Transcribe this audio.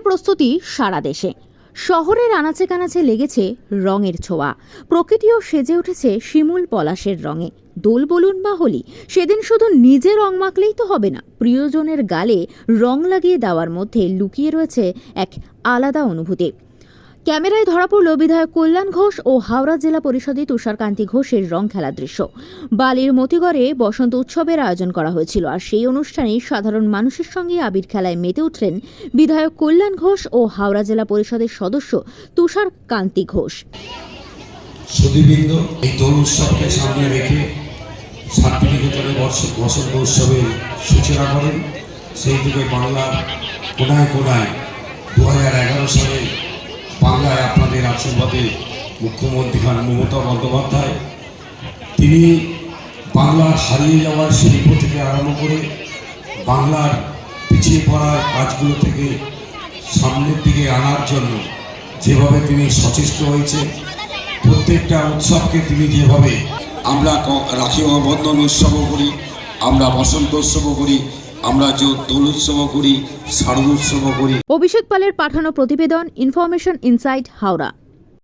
উৎসবের প্রস্তুতি সারা দেশে। শহরের আনাচে কানাচে লেগেছে রঙের ছোঁয়া। প্রকৃতিও সেজে উঠেছে শিমুল পলাশের রঙে। দোল বলুন বা হোলি, সেদিন শুধু নিজে রং মাখলেই তো হবে না, প্রিয়জনের গালে রং লাগিয়ে দেওয়ার মধ্যে লুকিয়ে রয়েছে এক আলাদা অনুভূতি। ক্যামেরায় ধরা পড়ল বিধায়ক কল্যাণ ঘোষ ও হাওড়া জেলা পরিষদে তুষারকান্তি ঘোষের রং খেলার দৃশ্য। বালির মতিগড়ে বসন্ত উৎসবের আয়োজন করা হয়েছিল আর সেই অনুষ্ঠানে সাধারণ মানুষের সঙ্গে আবির খেলায় মেতে উঠলেন বিধায়ক কল্যাণ ঘোষ ও হাওড়া জেলা পরিষদের সদস্য তুষার কান্তি ঘোষ সেই থেকে বাংলার কোনায় কোনায় দু হাজার এগারো সালে আপনাদের আশীর্বাদে মুখ্যমন্ত্রী হন মমতা বন্দ্যোপাধ্যায়। তিনি বাংলার হারিয়ে যাওয়ার শিল্প থেকে আরম্ভ করে বাংলার পিছিয়ে পড়ার কাজগুলো থেকে সামনের দিকে আনার জন্য যেভাবে তিনি সচেষ্ট হয়েছে প্রত্যেকটা উৎসবকে তিনি যেভাবে আমরা রাখি বন্ধন উৎসবও করি। আমরা বসন্ত উৎসব করি, আমরা যে দোল উৎসব করি, শারদ উৎসব করি। অভিষেক পালের পাঠানো প্রতিবেদন ইনফরমেশন ইনসাইট হাওড়া।